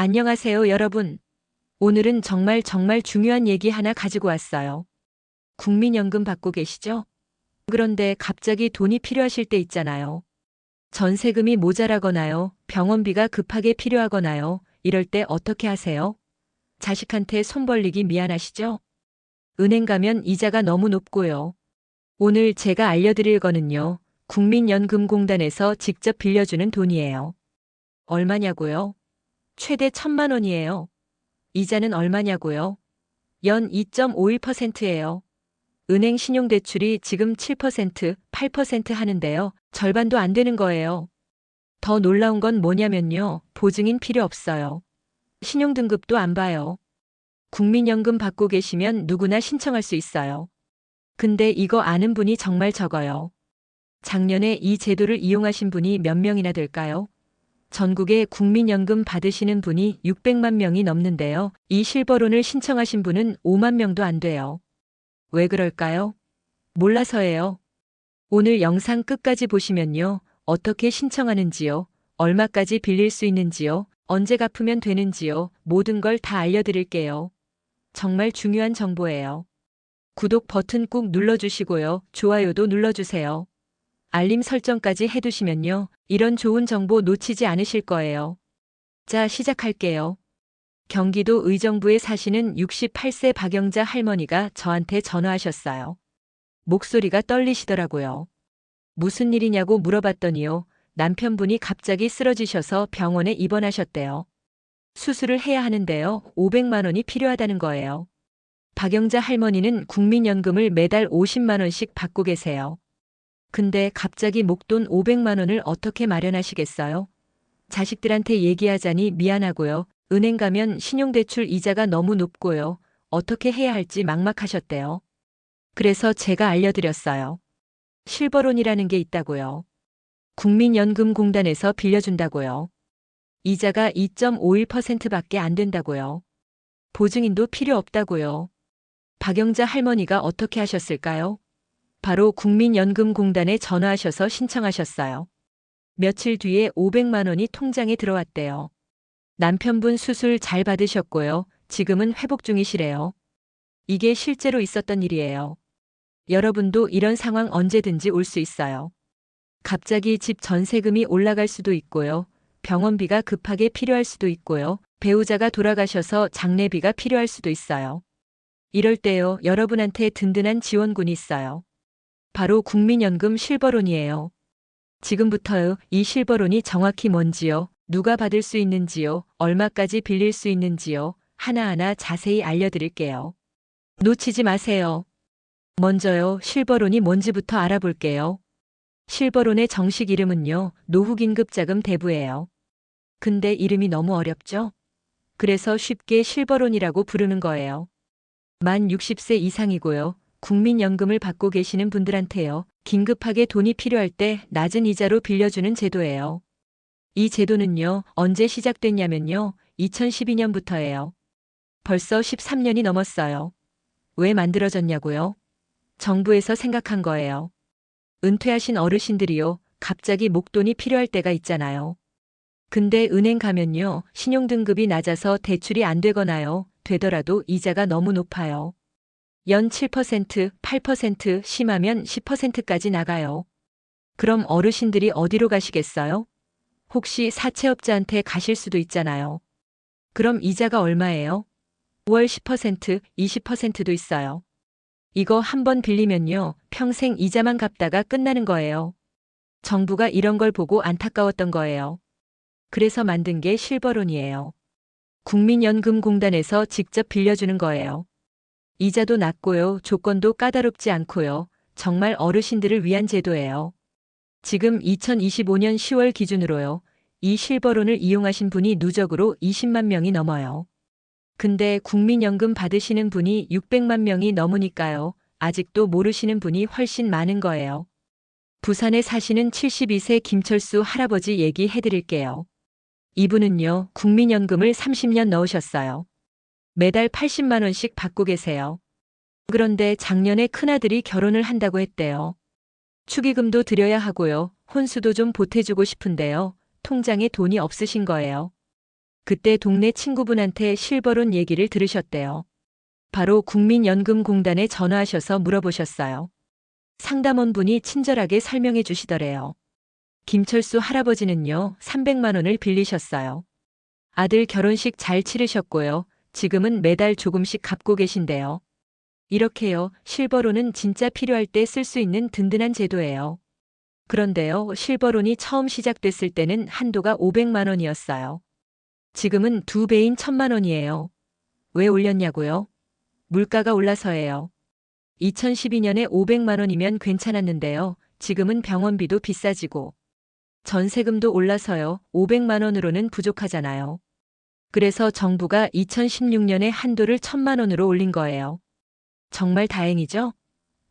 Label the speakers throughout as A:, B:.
A: 안녕하세요, 여러분. 오늘은 정말 정말 중요한 얘기 하나 가지고 왔어요. 국민연금 받고 계시죠? 그런데 갑자기 돈이 필요하실 때 있잖아요. 전세금이 모자라거나요, 병원비가 급하게 필요하거나요, 이럴 때 어떻게 하세요? 자식한테 손 벌리기 미안하시죠? 은행 가면 이자가 너무 높고요. 오늘 제가 알려드릴 거는요, 국민연금공단에서 직접 빌려주는 돈이에요. 얼마냐고요? 최대 천만 원이에요. 이자는 얼마냐고요? 연 2.51%예요. 은행 신용대출이 지금 7%, 8% 하는데요. 절반도 안 되는 거예요. 더 놀라운 건 뭐냐면요. 보증인 필요 없어요. 신용등급도 안 봐요. 국민연금 받고 계시면 누구나 신청할 수 있어요. 근데 이거 아는 분이 정말 적어요. 작년에 이 제도를 이용하신 분이 몇 명이나 될까요? 전국에 국민연금 받으시는 분이 600만 명이 넘는데요. 이 실버론을 신청하신 분은 5만 명도 안 돼요. 왜 그럴까요? 몰라서예요. 오늘 영상 끝까지 보시면요. 어떻게 신청하는지요, 얼마까지 빌릴 수 있는지요, 언제 갚으면 되는지요, 모든 걸 다 알려드릴게요. 정말 중요한 정보예요. 구독 버튼 꾹 눌러주시고요. 좋아요도 눌러주세요. 알림 설정까지 해두시면요. 이런 좋은 정보 놓치지 않으실 거예요. 자, 시작할게요. 경기도 의정부에 사시는 68세 박영자 할머니가 저한테 전화하셨어요. 목소리가 떨리시더라고요. 무슨 일이냐고 물어봤더니요. 남편분이 갑자기 쓰러지셔서 병원에 입원하셨대요. 수술을 해야 하는데요. 500만 원이 필요하다는 거예요. 박영자 할머니는 국민연금을 매달 50만 원씩 받고 계세요. 근데 갑자기 목돈 500만 원을 어떻게 마련하시겠어요? 자식들한테 얘기하자니 미안하고요. 은행 가면 신용대출 이자가 너무 높고요. 어떻게 해야 할지 막막하셨대요. 그래서 제가 알려드렸어요. 실버론이라는 게 있다고요. 국민연금공단에서 빌려준다고요. 이자가 2.51%밖에 안 된다고요. 보증인도 필요 없다고요. 박영자 할머니가 어떻게 하셨을까요? 바로 국민연금공단에 전화하셔서 신청하셨어요. 며칠 뒤에 500만 원이 통장에 들어왔대요. 남편분 수술 잘 받으셨고요. 지금은 회복 중이시래요. 이게 실제로 있었던 일이에요. 여러분도 이런 상황 언제든지 올 수 있어요. 갑자기 집 전세금이 올라갈 수도 있고요. 병원비가 급하게 필요할 수도 있고요. 배우자가 돌아가셔서 장례비가 필요할 수도 있어요. 이럴 때요, 여러분한테 든든한 지원군이 있어요. 바로 국민연금 실버론이에요. 지금부터요, 이 실버론이 정확히 뭔지요, 누가 받을 수 있는지요, 얼마까지 빌릴 수 있는지요, 하나하나 자세히 알려드릴게요. 놓치지 마세요. 먼저요, 실버론이 뭔지부터 알아볼게요. 실버론의 정식 이름은요, 노후긴급자금 대부예요. 근데 이름이 너무 어렵죠? 그래서 쉽게 실버론이라고 부르는 거예요. 만 60세 이상이고요. 국민연금을 받고 계시는 분들한테요. 긴급하게 돈이 필요할 때 낮은 이자로 빌려주는 제도예요. 이 제도는요, 언제 시작됐냐면요, 2012년부터예요. 벌써 13년이 넘었어요. 왜 만들어졌냐고요? 정부에서 생각한 거예요. 은퇴하신 어르신들이요, 갑자기 목돈이 필요할 때가 있잖아요. 근데 은행 가면요, 신용등급이 낮아서 대출이 안 되거나요, 되더라도 이자가 너무 높아요. 연 7%, 8%, 심하면 10%까지 나가요. 그럼 어르신들이 어디로 가시겠어요? 혹시 사채업자한테 가실 수도 있잖아요. 그럼 이자가 얼마예요? 월 10%, 20%도 있어요. 이거 한번 빌리면요, 평생 이자만 갚다가 끝나는 거예요. 정부가 이런 걸 보고 안타까웠던 거예요. 그래서 만든 게 실버론이에요. 국민연금공단에서 직접 빌려주는 거예요. 이자도 낮고요, 조건도 까다롭지 않고요, 정말 어르신들을 위한 제도예요. 지금 2025년 10월 기준으로요, 이 실버론을 이용하신 분이 누적으로 20만 명이 넘어요. 근데 국민연금 받으시는 분이 600만 명이 넘으니까요. 아직도 모르시는 분이 훨씬 많은 거예요. 부산에 사시는 72세 김철수 할아버지 얘기 해 드릴게요. 이분은요, 국민연금을 30년 넣으셨어요. 매달 80만 원씩 받고 계세요. 그런데 작년에 큰아들이 결혼을 한다고 했대요. 축의금도 드려야 하고요. 혼수도 좀 보태주고 싶은데요. 통장에 돈이 없으신 거예요. 그때 동네 친구분한테 실버론 얘기를 들으셨대요. 바로 국민연금공단에 전화하셔서 물어보셨어요. 상담원 분이 친절하게 설명해 주시더래요. 김철수 할아버지는요, 300만 원을 빌리셨어요. 아들 결혼식 잘 치르셨고요. 지금은 매달 조금씩 갚고 계신데요. 이렇게요, 실버론은 진짜 필요할 때 쓸 수 있는 든든한 제도예요. 그런데요, 실버론이 처음 시작됐을 때는 한도가 500만 원이었어요. 지금은 두 배인 1000만 원이에요. 왜 올렸냐고요? 물가가 올라서예요. 2012년에 500만 원이면 괜찮았는데요. 지금은 병원비도 비싸지고 전세금도 올라서요. 500만 원으로는 부족하잖아요. 그래서 정부가 2016년에 한도를 1000만 원으로 올린 거예요. 정말 다행이죠?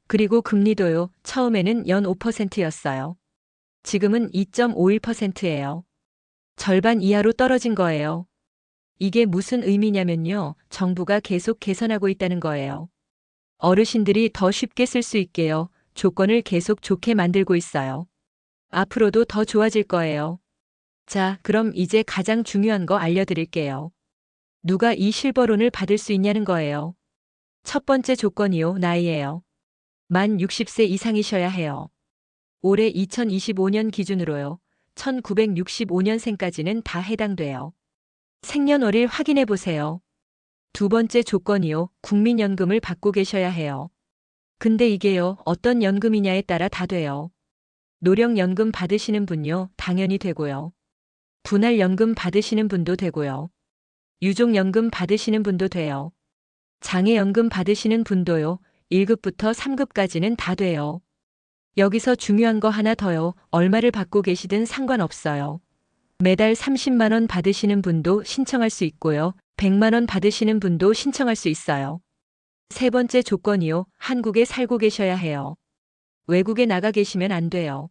A: 그리고 금리도요. 처음에는 연 5%였어요. 지금은 2.51%예요. 절반 이하로 떨어진 거예요. 이게 무슨 의미냐면요. 정부가 계속 개선하고 있다는 거예요. 어르신들이 더 쉽게 쓸 수 있게요. 조건을 계속 좋게 만들고 있어요. 앞으로도 더 좋아질 거예요. 자, 그럼 이제 가장 중요한 거 알려드릴게요. 누가 이 실버론을 받을 수 있냐는 거예요. 첫 번째 조건이요, 나이예요. 만 60세 이상이셔야 해요. 올해 2025년 기준으로요. 1965년생까지는 다 해당돼요. 생년월일 확인해 보세요. 두 번째 조건이요. 국민연금을 받고 계셔야 해요. 근데 이게요. 어떤 연금이냐에 따라 다 돼요. 노령연금 받으시는 분요. 당연히 되고요. 분할연금 받으시는 분도 되고요. 유족연금 받으시는 분도 돼요. 장애연금 받으시는 분도요. 1급부터 3급까지는 다 돼요. 여기서 중요한 거 하나 더요. 얼마를 받고 계시든 상관없어요. 매달 30만 원 받으시는 분도 신청할 수 있고요. 100만 원 받으시는 분도 신청할 수 있어요. 세 번째 조건이요. 한국에 살고 계셔야 해요. 외국에 나가 계시면 안 돼요.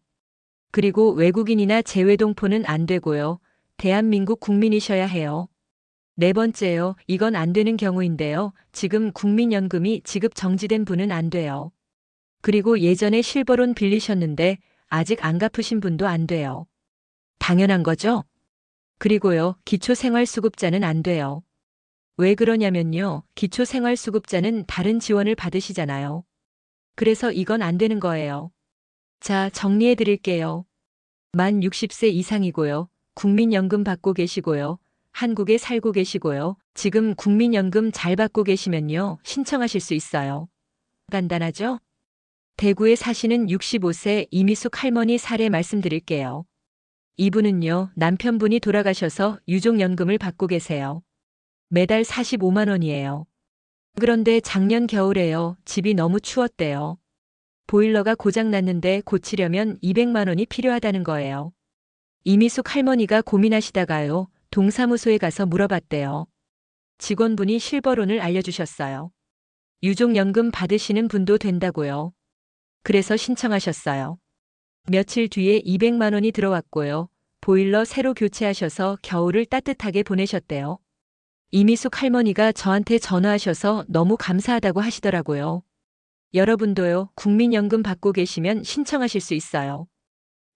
A: 그리고 외국인이나 재외동포는 안 되고요. 대한민국 국민이셔야 해요. 네 번째요. 이건 안 되는 경우인데요. 지금 국민연금이 지급 정지된 분은 안 돼요. 그리고 예전에 실버론 빌리셨는데 아직 안 갚으신 분도 안 돼요. 당연한 거죠? 그리고요, 기초생활수급자는 안 돼요. 왜 그러냐면요, 기초생활수급자는 다른 지원을 받으시잖아요. 그래서 이건 안 되는 거예요. 자, 정리해 드릴게요. 만 60세 이상이고요, 국민연금 받고 계시고요, 한국에 살고 계시고요, 지금 국민연금 잘 받고 계시면요, 신청하실 수 있어요. 간단하죠? 대구에 사시는 65세 이미숙 할머니 사례 말씀드릴게요. 이분은요, 남편분이 돌아가셔서 유족연금을 받고 계세요. 매달 45만 원이에요. 그런데 작년 겨울에요, 집이 너무 추웠대요. 보일러가 고장 났는데 고치려면 200만 원이 필요하다는 거예요. 이미숙 할머니가 고민하시다가요, 동사무소에 가서 물어봤대요. 직원분이 실버론을 알려주셨어요. 유족연금 받으시는 분도 된다고요. 그래서 신청하셨어요. 며칠 뒤에 200만 원이 들어왔고요. 보일러 새로 교체하셔서 겨울을 따뜻하게 보내셨대요. 이미숙 할머니가 저한테 전화하셔서 너무 감사하다고 하시더라고요. 여러분도요, 국민연금 받고 계시면 신청하실 수 있어요.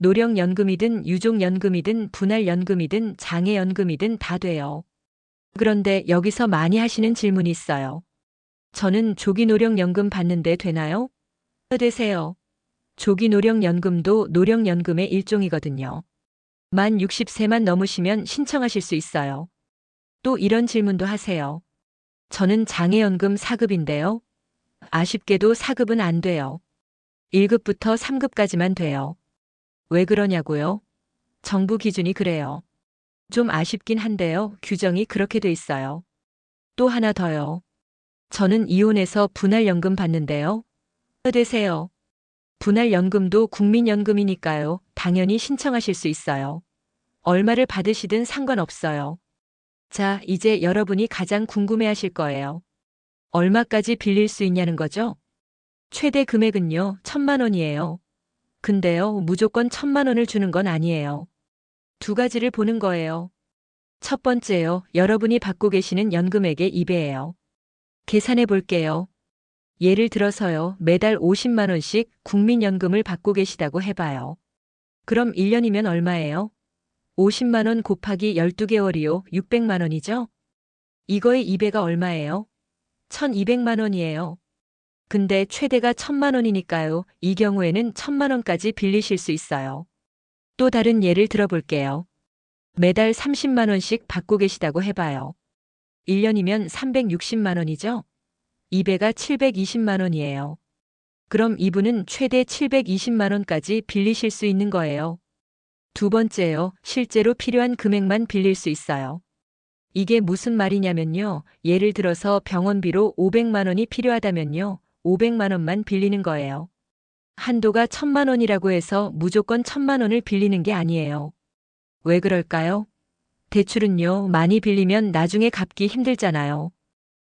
A: 노령연금이든 유족연금이든 분할연금이든 장애연금이든 다 돼요. 그런데 여기서 많이 하시는 질문이 있어요. 저는 조기노령연금 받는데 되나요? 되세요. 조기노령연금도 노령연금의 일종이거든요. 만 60세만 넘으시면 신청하실 수 있어요. 또 이런 질문도 하세요. 저는 장애연금 4급인데요. 아쉽게도 4급은 안 돼요. 1급부터 3급까지만 돼요. 왜 그러냐고요? 정부 기준이 그래요. 좀 아쉽긴 한데요. 규정이 그렇게 돼 있어요. 또 하나 더요. 저는 이혼해서 분할연금 받는데요. 되세요. 분할연금도 국민연금이니까요. 당연히 신청하실 수 있어요. 얼마를 받으시든 상관없어요. 자, 이제 여러분이 가장 궁금해 하실 거예요. 얼마까지 빌릴 수 있냐는 거죠? 최대 금액은요, 천만 원이에요. 근데요, 무조건 천만 원을 주는 건 아니에요. 두 가지를 보는 거예요. 첫 번째요, 여러분이 받고 계시는 연금액의 2배예요. 계산해 볼게요. 예를 들어서요, 매달 50만 원씩 국민연금을 받고 계시다고 해봐요. 그럼 1년이면 얼마예요? 50만 원 곱하기 12개월이요. 600만 원이죠? 이거의 2배가 얼마예요? 1200만 원이에요. 근데 최대가 1000만 원이니까요. 이 경우에는 1000만 원까지 빌리실 수 있어요. 또 다른 예를 들어볼게요. 매달 30만 원씩 받고 계시다고 해봐요. 1년이면 360만 원이죠? 2배가 720만 원이에요. 그럼 이분은 최대 720만 원까지 빌리실 수 있는 거예요. 두 번째요. 실제로 필요한 금액만 빌릴 수 있어요. 이게 무슨 말이냐면요. 예를 들어서 병원비로 500만 원이 필요하다면요. 500만 원만 빌리는 거예요. 한도가 1000만 원이라고 해서 무조건 1000만 원을 빌리는 게 아니에요. 왜 그럴까요? 대출은요, 많이 빌리면 나중에 갚기 힘들잖아요.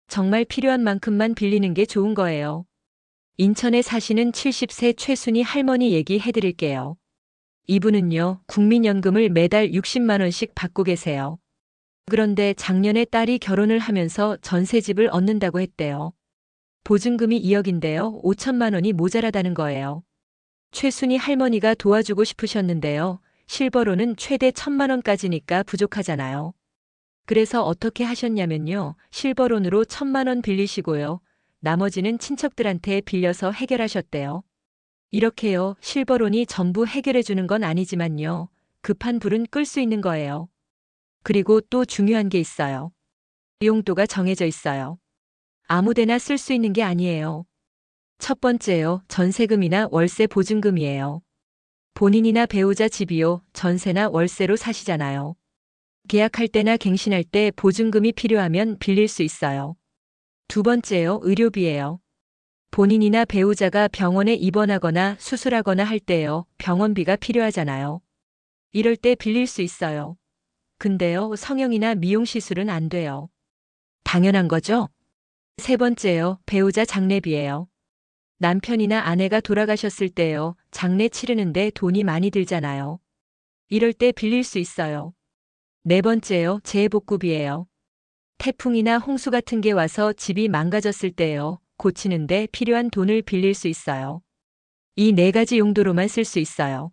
A: 정말 필요한 만큼만 빌리는 게 좋은 거예요. 인천에 사시는 70세 최순희 할머니 얘기해 드릴게요. 이분은요, 국민연금을 매달 60만 원씩 받고 계세요. 그런데 작년에 딸이 결혼을 하면서 전세집을 얻는다고 했대요. 보증금이 2억인데요. 5천만 원이 모자라다는 거예요. 최순희 할머니가 도와주고 싶으셨는데요. 실버로는 최대 1천만 원까지니까 부족하잖아요. 그래서 어떻게 하셨냐면요. 실버론으로 1천만 원 빌리시고요. 나머지는 친척들한테 빌려서 해결하셨대요. 이렇게요. 실버론이 전부 해결해 주는 건 아니지만요. 급한 불은 끌 수 있는 거예요. 그리고 또 중요한 게 있어요. 용도가 정해져 있어요. 아무데나 쓸 수 있는 게 아니에요. 첫 번째요. 전세금이나 월세 보증금이에요. 본인이나 배우자 집이요. 전세나 월세로 사시잖아요. 계약할 때나 갱신할 때 보증금이 필요하면 빌릴 수 있어요. 두 번째요. 의료비예요. 본인이나 배우자가 병원에 입원하거나 수술하거나 할 때요. 병원비가 필요하잖아요. 이럴 때 빌릴 수 있어요. 근데요. 성형이나 미용 시술은 안 돼요. 당연한 거죠? 세 번째요. 배우자 장례비예요. 남편이나 아내가 돌아가셨을 때요. 장례 치르는데 돈이 많이 들잖아요. 이럴 때 빌릴 수 있어요. 네 번째요. 재복구비예요. 태풍이나 홍수 같은 게 와서 집이 망가졌을 때요. 고치는데 필요한 돈을 빌릴 수 있어요. 이 네 가지 용도로만 쓸 수 있어요.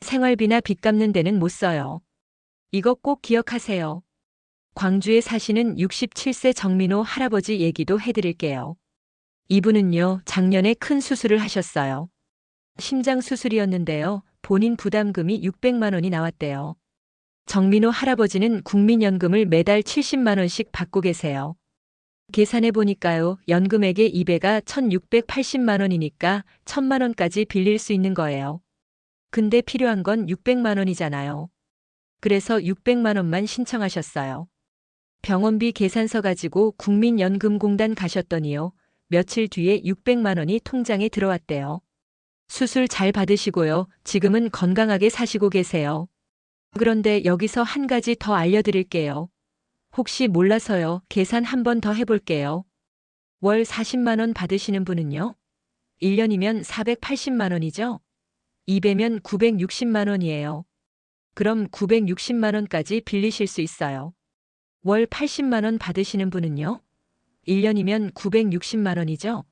A: 생활비나 빚 갚는 데는 못 써요. 이거 꼭 기억하세요. 광주에 사시는 67세 정민호 할아버지 얘기도 해드릴게요. 이분은요, 작년에 큰 수술을 하셨어요. 심장 수술이었는데요, 본인 부담금이 600만 원이 나왔대요. 정민호 할아버지는 국민연금을 매달 70만 원씩 받고 계세요. 계산해 보니까요, 연금액의 2배가 1680만 원이니까 1000만 원까지 빌릴 수 있는 거예요. 근데 필요한 건 600만 원이잖아요. 그래서 600만 원만 신청하셨어요. 병원비 계산서 가지고 국민연금공단 가셨더니요. 며칠 뒤에 600만 원이 통장에 들어왔대요. 수술 잘 받으시고요. 지금은 건강하게 사시고 계세요. 그런데 여기서 한 가지 더 알려드릴게요. 혹시 몰라서요. 계산 한 번 더 해볼게요. 월 40만 원 받으시는 분은요? 1년이면 480만 원이죠? 2배면 960만 원이에요. 그럼 960만 원까지 빌리실 수 있어요. 월 80만 원 받으시는 분은요? 1년이면 960만 원이죠?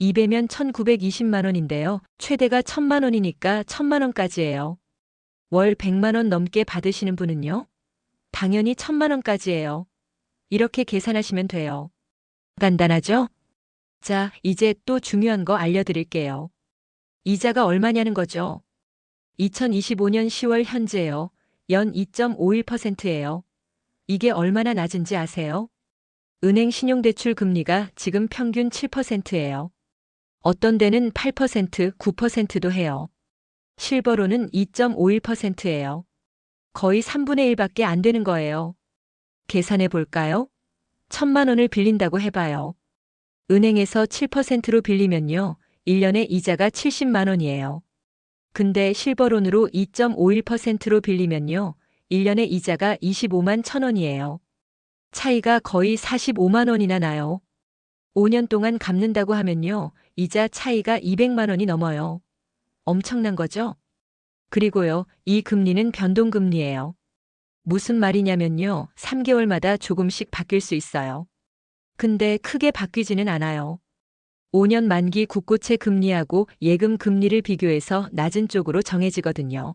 A: 2배면 1920만 원인데요. 최대가 1000만 원이니까 1000만 원까지예요. 월 100만 원 넘게 받으시는 분은요? 당연히 1000만 원까지예요. 이렇게 계산하시면 돼요. 간단하죠? 자, 이제 또 중요한 거 알려드릴게요. 이자가 얼마냐는 거죠. 2025년 10월 현재요. 연 2.51%예요. 이게 얼마나 낮은지 아세요? 은행 신용대출 금리가 지금 평균 7%예요. 어떤 데는 8%, 9%도 해요. 실버로는 2.51%예요. 거의 3분의 1밖에 안 되는 거예요. 계산해 볼까요? 천만 원을 빌린다고 해봐요. 은행에서 7%로 빌리면요. 1년에 이자가 70만 원이에요. 근데 실버론으로 2.51%로 빌리면요. 1년에 이자가 25만 천 원이에요. 차이가 거의 45만 원이나 나요. 5년 동안 갚는다고 하면요. 이자 차이가 200만 원이 넘어요. 엄청난 거죠? 그리고요. 이 금리는 변동금리예요. 무슨 말이냐면요. 3개월마다 조금씩 바뀔 수 있어요. 근데 크게 바뀌지는 않아요. 5년 만기 국고채 금리하고 예금 금리를 비교해서 낮은 쪽으로 정해지거든요.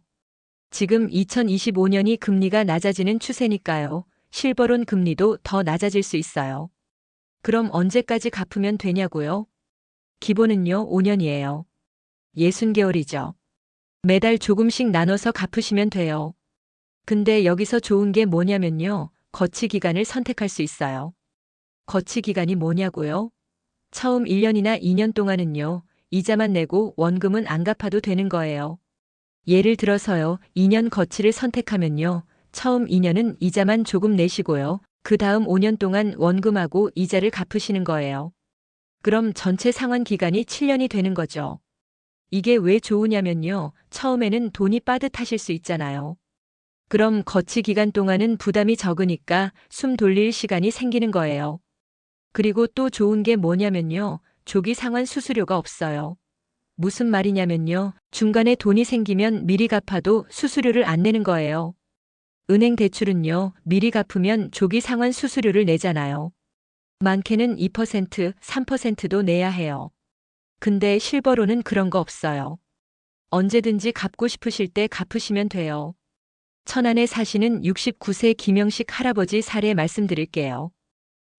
A: 지금 2025년이 금리가 낮아지는 추세니까요. 실버론 금리도 더 낮아질 수 있어요. 그럼 언제까지 갚으면 되냐고요? 기본은요, 5년이에요. 60개월이죠. 매달 조금씩 나눠서 갚으시면 돼요. 근데 여기서 좋은 게 뭐냐면요. 거치 기간을 선택할 수 있어요. 거치 기간이 뭐냐고요? 처음 1년이나 2년 동안은요. 이자만 내고 원금은 안 갚아도 되는 거예요. 예를 들어서요. 2년 거치를 선택하면요. 처음 2년은 이자만 조금 내시고요. 그 다음 5년 동안 원금하고 이자를 갚으시는 거예요. 그럼 전체 상환 기간이 7년이 되는 거죠. 이게 왜 좋으냐면요. 처음에는 돈이 빠듯하실 수 있잖아요. 그럼 거치 기간 동안은 부담이 적으니까 숨 돌릴 시간이 생기는 거예요. 그리고 또 좋은 게 뭐냐면요. 조기 상환 수수료가 없어요. 무슨 말이냐면요. 중간에 돈이 생기면 미리 갚아도 수수료를 안 내는 거예요. 은행 대출은요. 미리 갚으면 조기 상환 수수료를 내잖아요. 많게는 2%, 3%도 내야 해요. 근데 실버로는 그런 거 없어요. 언제든지 갚고 싶으실 때 갚으시면 돼요. 천안에 사시는 69세 김영식 할아버지 사례 말씀드릴게요.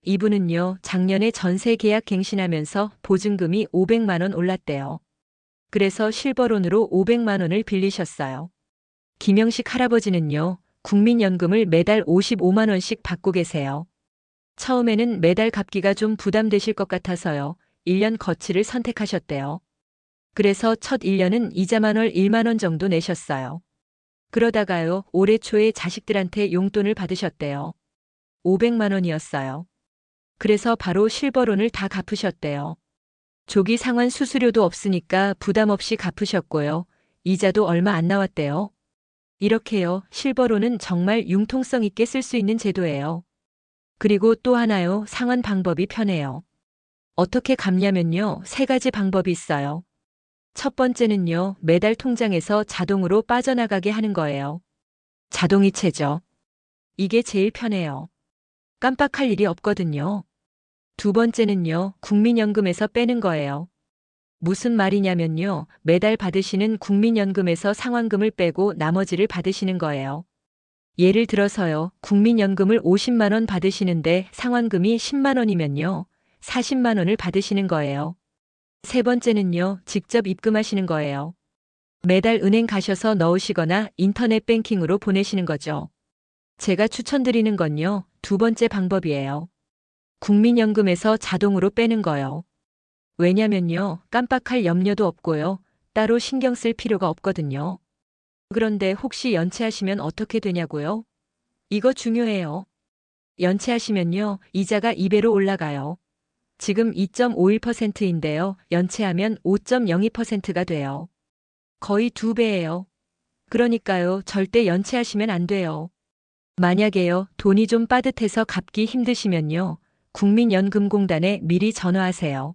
A: 이분은요, 작년에 전세 계약 갱신하면서 보증금이 500만원 올랐대요. 그래서 실버론으로 500만 원을 빌리셨어요. 김영식 할아버지는요, 국민연금을 매달 55만 원씩 받고 계세요. 처음에는 매달 갚기가 좀 부담되실 것 같아서요, 1년 거치를 선택하셨대요. 그래서 첫 1년은 이자만 월 1만 원 정도 내셨어요. 그러다가요, 올해 초에 자식들한테 용돈을 받으셨대요. 500만 원이었어요. 그래서 바로 실버론을 다 갚으셨대요. 조기 상환 수수료도 없으니까 부담 없이 갚으셨고요. 이자도 얼마 안 나왔대요. 이렇게요, 실버론은 정말 융통성 있게 쓸 수 있는 제도예요. 그리고 또 하나요, 상환 방법이 편해요. 어떻게 갚냐면요, 세 가지 방법이 있어요. 첫 번째는요, 매달 통장에서 자동으로 빠져나가게 하는 거예요. 자동이체죠. 이게 제일 편해요. 깜빡할 일이 없거든요. 두 번째는요, 국민연금에서 빼는 거예요. 무슨 말이냐면요, 매달 받으시는 국민연금에서 상환금을 빼고 나머지를 받으시는 거예요. 예를 들어서요, 국민연금을 50만원 받으시는데 상환금이 10만원이면요, 40만원을 받으시는 거예요. 세 번째는요, 직접 입금하시는 거예요. 매달 은행 가셔서 넣으시거나 인터넷 뱅킹으로 보내시는 거죠. 제가 추천드리는 건요, 두 번째 방법이에요. 국민연금에서 자동으로 빼는 거요. 왜냐면요, 깜빡할 염려도 없고요, 따로 신경 쓸 필요가 없거든요. 그런데 혹시 연체하시면 어떻게 되냐고요? 이거 중요해요. 연체하시면요, 이자가 2배로 올라가요. 지금 2.51%인데요. 연체하면 5.02%가 돼요. 거의 두 배예요. 그러니까요. 절대 연체하시면 안 돼요. 만약에요. 돈이 좀 빠듯해서 갚기 힘드시면요. 국민연금공단에 미리 전화하세요.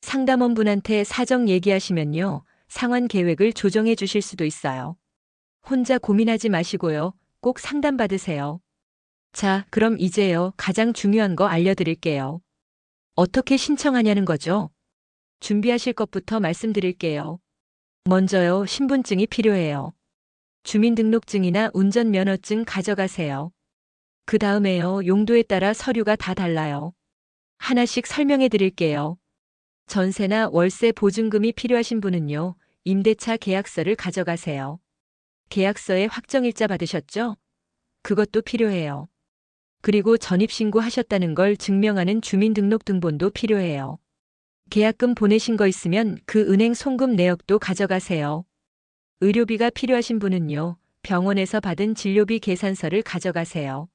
A: 상담원분한테 사정 얘기하시면요. 상환 계획을 조정해 주실 수도 있어요. 혼자 고민하지 마시고요. 꼭 상담받으세요. 자, 그럼 이제요. 가장 중요한 거 알려드릴게요. 어떻게 신청하냐는 거죠. 준비하실 것부터 말씀드릴게요. 먼저요, 신분증이 필요해요. 주민등록증이나 운전면허증 가져가세요. 그 다음에요, 용도에 따라 서류가 다 달라요. 하나씩 설명해 드릴게요. 전세나 월세 보증금이 필요하신 분은요, 임대차 계약서를 가져가세요. 계약서에 확정일자 받으셨죠? 그것도 필요해요. 그리고 전입신고 하셨다는 걸 증명하는 주민등록등본도 필요해요. 계약금 보내신 거 있으면 그 은행 송금 내역도 가져가세요. 의료비가 필요하신 분은요, 병원에서 받은 진료비 계산서를 가져가세요.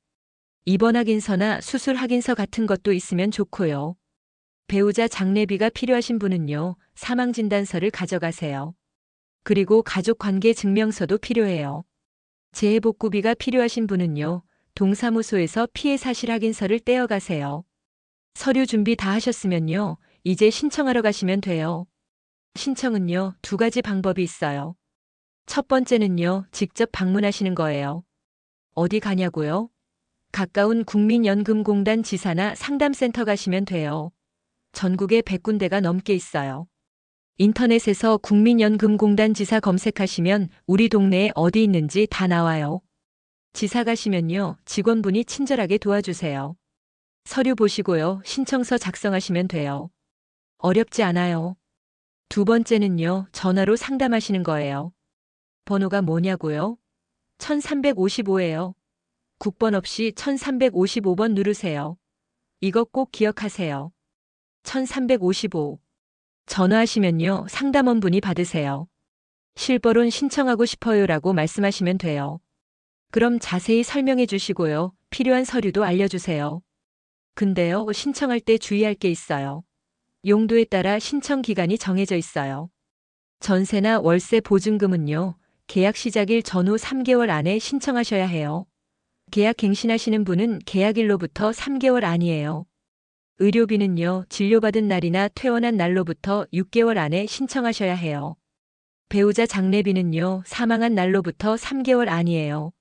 A: 입원 확인서나 수술 확인서 같은 것도 있으면 좋고요. 배우자 장례비가 필요하신 분은요, 사망진단서를 가져가세요. 그리고 가족관계 증명서도 필요해요. 재해복구비가 필요하신 분은요, 동사무소에서 피해 사실 확인서를 떼어가세요. 서류 준비 다 하셨으면요. 이제 신청하러 가시면 돼요. 신청은요, 두 가지 방법이 있어요. 첫 번째는요, 직접 방문하시는 거예요. 어디 가냐고요? 가까운 국민연금공단 지사나 상담센터 가시면 돼요. 전국에 100군데가 넘게 있어요. 인터넷에서 국민연금공단 지사 검색하시면 우리 동네에 어디 있는지 다 나와요. 지사 가시면요, 직원분이 친절하게 도와주세요. 서류 보시고요, 신청서 작성하시면 돼요. 어렵지 않아요. 두 번째는요, 전화로 상담하시는 거예요. 번호가 뭐냐고요? 1355예요. 국번 없이 1355번 누르세요. 이거 꼭 기억하세요. 1355. 전화하시면요, 상담원 분이 받으세요. 실버론 신청하고 싶어요 라고 말씀하시면 돼요. 그럼 자세히 설명해 주시고요. 필요한 서류도 알려주세요. 근데요, 신청할 때 주의할 게 있어요. 용도에 따라 신청 기간이 정해져 있어요. 전세나 월세 보증금은요, 계약 시작일 전후 3개월 안에 신청하셔야 해요. 계약 갱신하시는 분은 계약일로부터 3개월 안이에요. 의료비는요, 진료받은 날이나 퇴원한 날로부터 6개월 안에 신청하셔야 해요. 배우자 장례비는요, 사망한 날로부터 3개월 안이에요.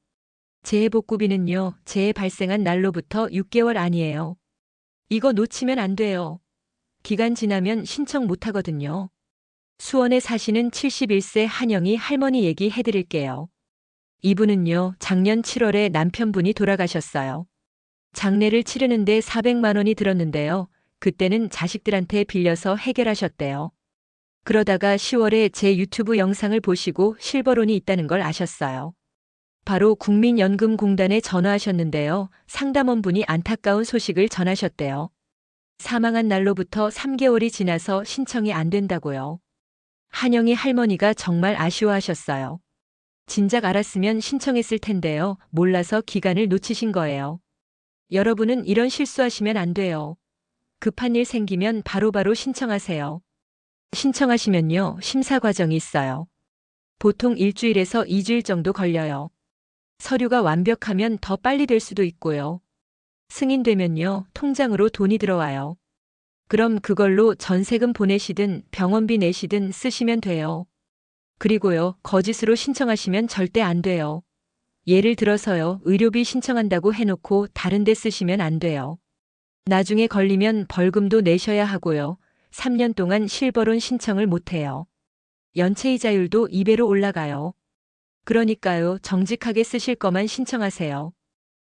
A: 재해복구비는요, 재해 발생한 날로부터 6개월 안이에요. 이거 놓치면 안 돼요. 기간 지나면 신청 못 하거든요. 수원에 사시는 71세 한영이 할머니 얘기 해드릴게요. 이분은요, 작년 7월에 남편분이 돌아가셨어요. 장례를 치르는데 400만 원이 들었는데요. 그때는 자식들한테 빌려서 해결하셨대요. 그러다가 10월에 제 유튜브 영상을 보시고 실버론이 있다는 걸 아셨어요. 바로 국민연금공단에 전화하셨는데요. 상담원분이 안타까운 소식을 전하셨대요. 사망한 날로부터 3개월이 지나서 신청이 안 된다고요. 한영이 할머니가 정말 아쉬워하셨어요. 진작 알았으면 신청했을 텐데요. 몰라서 기간을 놓치신 거예요. 여러분은 이런 실수하시면 안 돼요. 급한 일 생기면 바로바로 신청하세요. 신청하시면요, 심사 과정이 있어요. 보통 일주일에서 2주일 정도 걸려요. 서류가 완벽하면 더 빨리 될 수도 있고요. 승인되면요, 통장으로 돈이 들어와요. 그럼 그걸로 전세금 보내시든 병원비 내시든 쓰시면 돼요. 그리고요, 거짓으로 신청하시면 절대 안 돼요. 예를 들어서요, 의료비 신청한다고 해놓고 다른 데 쓰시면 안 돼요. 나중에 걸리면 벌금도 내셔야 하고요. 3년 동안 실버론 신청을 못 해요. 연체이자율도 2배로 올라가요. 그러니까요, 정직하게 쓰실 거만 신청하세요.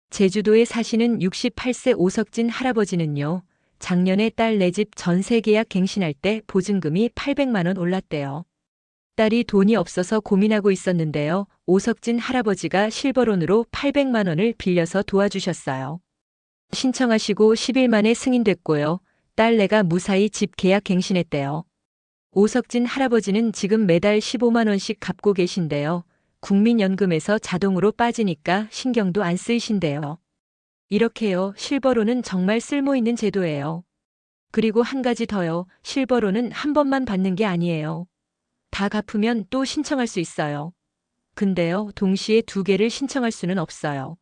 A: 제주도에 사시는 68세 오석진 할아버지는요, 작년에 딸 내 집 전세 계약 갱신할 때 보증금이 800만원 올랐대요. 딸이 돈이 없어서 고민하고 있었는데요. 오석진 할아버지가 실버론으로 800만 원을 빌려서 도와주셨어요. 신청하시고 10일 만에 승인됐고요. 딸내가 무사히 집 계약 갱신했대요. 오석진 할아버지는 지금 매달 15만원씩 갚고 계신데요. 국민연금에서 자동으로 빠지니까 신경도 안 쓰이신대요. 이렇게요, 실버로는 정말 쓸모있는 제도예요. 그리고 한 가지 더요, 실버로는 한 번만 받는 게 아니에요. 다 갚으면 또 신청할 수 있어요. 근데요, 동시에 두 개를 신청할 수는 없어요.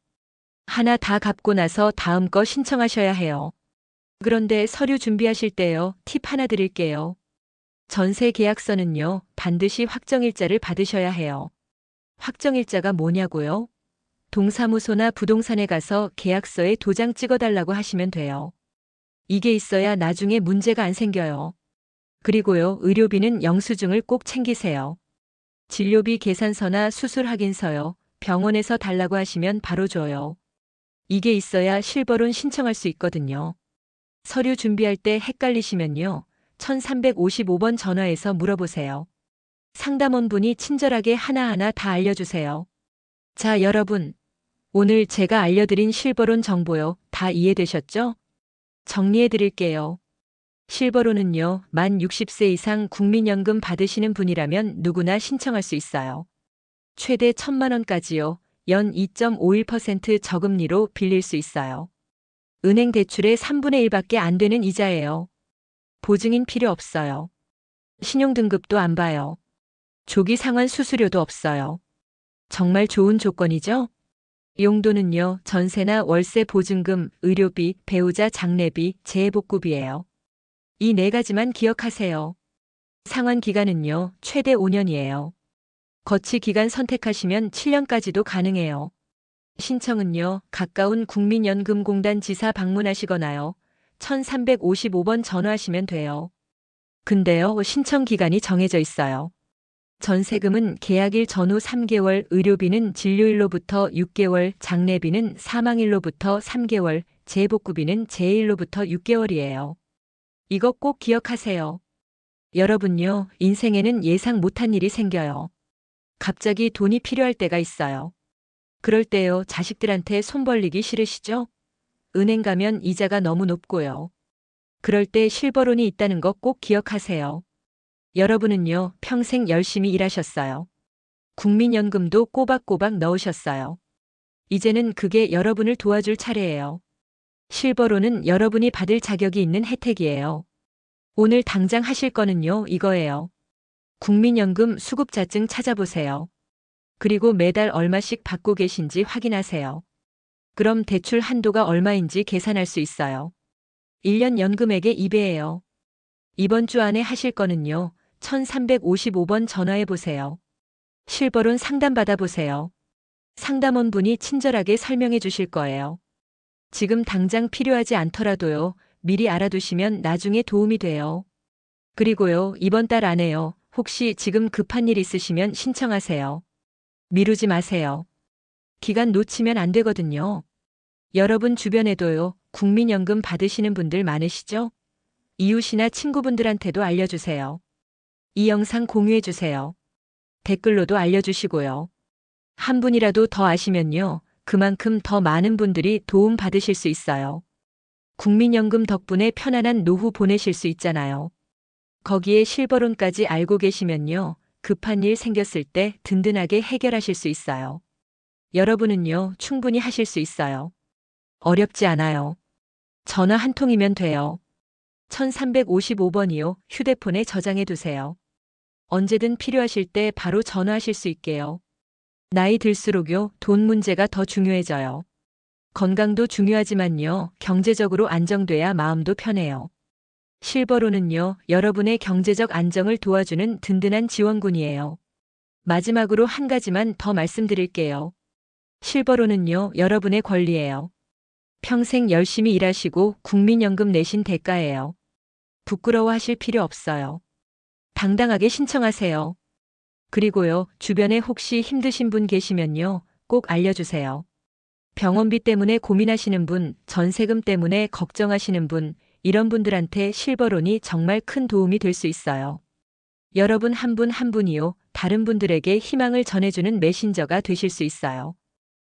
A: 하나 다 갚고 나서 다음 거 신청하셔야 해요. 그런데 서류 준비하실 때요, 팁 하나 드릴게요. 전세 계약서는요, 반드시 확정일자를 받으셔야 해요. 확정일자가 뭐냐고요? 동사무소나 부동산에 가서 계약서에 도장 찍어달라고 하시면 돼요. 이게 있어야 나중에 문제가 안 생겨요. 그리고요, 의료비는 영수증을 꼭 챙기세요. 진료비 계산서나 수술 확인서요, 병원에서 달라고 하시면 바로 줘요. 이게 있어야 실버론 신청할 수 있거든요. 서류 준비할 때 헷갈리시면요, 1355번 전화해서 물어보세요. 상담원분이 친절하게 하나하나 다 알려주세요. 자, 여러분. 오늘 제가 알려드린 실버론 정보요. 다 이해되셨죠? 정리해 드릴게요. 실버론은요, 만 60세 이상 국민연금 받으시는 분이라면 누구나 신청할 수 있어요. 최대 1000만원까지요, 연 2.51% 저금리로 빌릴 수 있어요. 은행 대출의 3분의 1밖에 안 되는 이자예요. 보증인 필요 없어요. 신용등급도 안 봐요. 조기 상환 수수료도 없어요. 정말 좋은 조건이죠? 용도는요, 전세나 월세 보증금, 의료비, 배우자 장례비, 재해복구비예요. 이 네 가지만 기억하세요. 상환 기간은요, 최대 5년이에요. 거치 기간 선택하시면 7년까지도 가능해요. 신청은요, 가까운 국민연금공단 지사 방문하시거나요, 1355번 전화하시면 돼요. 근데요, 신청 기간이 정해져 있어요. 전세금은 계약일 전후 3개월, 의료비는 진료일로부터 6개월, 장례비는 사망일로부터 3개월, 재복구비는 재일로부터 6개월이에요. 이거 꼭 기억하세요. 여러분요, 인생에는 예상 못한 일이 생겨요. 갑자기 돈이 필요할 때가 있어요. 그럴 때요, 자식들한테 손 벌리기 싫으시죠? 은행 가면 이자가 너무 높고요. 그럴 때 실버론이 있다는 거꼭 기억하세요. 여러분은요, 평생 열심히 일하셨어요. 국민연금도 꼬박꼬박 넣으셨어요. 이제는 그게 여러분을 도와줄 차례예요. 실버론은 여러분이 받을 자격이 있는 혜택이에요. 오늘 당장 하실 거는요, 이거예요. 국민연금 수급자증 찾아보세요. 그리고 매달 얼마씩 받고 계신지 확인하세요. 그럼 대출 한도가 얼마인지 계산할 수 있어요. 1년 연금액의 2배예요. 이번 주 안에 하실 거는요. 1355번 전화해 보세요. 실버론 상담 받아보세요. 상담원 분이 친절하게 설명해 주실 거예요. 지금 당장 필요하지 않더라도요. 미리 알아두시면 나중에 도움이 돼요. 그리고요. 이번 달 안에요. 혹시 지금 급한 일 있으시면 신청하세요. 미루지 마세요. 기간 놓치면 안 되거든요. 여러분 주변에도요. 국민연금 받으시는 분들 많으시죠? 이웃이나 친구분들한테도 알려주세요. 이 영상 공유해주세요. 댓글로도 알려주시고요. 한 분이라도 더 아시면요. 그만큼 더 많은 분들이 도움 받으실 수 있어요. 국민연금 덕분에 편안한 노후 보내실 수 있잖아요. 거기에 실버론까지 알고 계시면요. 급한 일 생겼을 때 든든하게 해결하실 수 있어요. 여러분은요. 충분히 하실 수 있어요. 어렵지 않아요. 전화 한 통이면 돼요. 1355번이요. 휴대폰에 저장해 두세요. 언제든 필요하실 때 바로 전화하실 수 있게요. 나이 들수록요, 돈 문제가 더 중요해져요. 건강도 중요하지만요, 경제적으로 안정돼야 마음도 편해요. 실버로는요, 여러분의 경제적 안정을 도와주는 든든한 지원군이에요. 마지막으로 한 가지만 더 말씀드릴게요. 실버로는요, 여러분의 권리예요. 평생 열심히 일하시고 국민연금 내신 대가예요. 부끄러워하실 필요 없어요. 당당하게 신청하세요. 그리고요, 주변에 혹시 힘드신 분 계시면요, 꼭 알려주세요. 병원비 때문에 고민하시는 분, 전세금 때문에 걱정하시는 분, 이런 분들한테 실버론이 정말 큰 도움이 될 수 있어요. 여러분 한 분 한 분이요, 다른 분들에게 희망을 전해주는 메신저가 되실 수 있어요.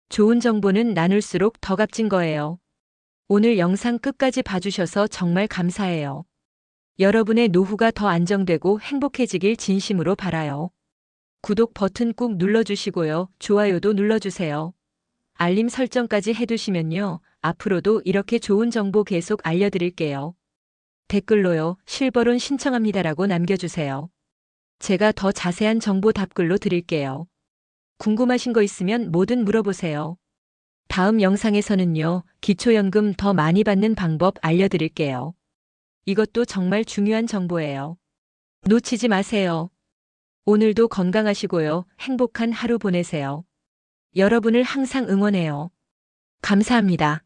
A: 좋은 정보는 나눌수록 더 값진 거예요. 오늘 영상 끝까지 봐주셔서 정말 감사해요. 여러분의 노후가 더 안정되고 행복해지길 진심으로 바라요. 구독 버튼 꾹 눌러주시고요. 좋아요도 눌러주세요. 알림 설정까지 해두시면요. 앞으로도 이렇게 좋은 정보 계속 알려드릴게요. 댓글로요. 실버론 신청합니다라고 남겨주세요. 제가 더 자세한 정보 답글로 드릴게요. 궁금하신 거 있으면 뭐든 물어보세요. 다음 영상에서는요. 기초연금 더 많이 받는 방법 알려드릴게요. 이것도 정말 중요한 정보예요. 놓치지 마세요. 오늘도 건강하시고요. 행복한 하루 보내세요. 여러분을 항상 응원해요. 감사합니다.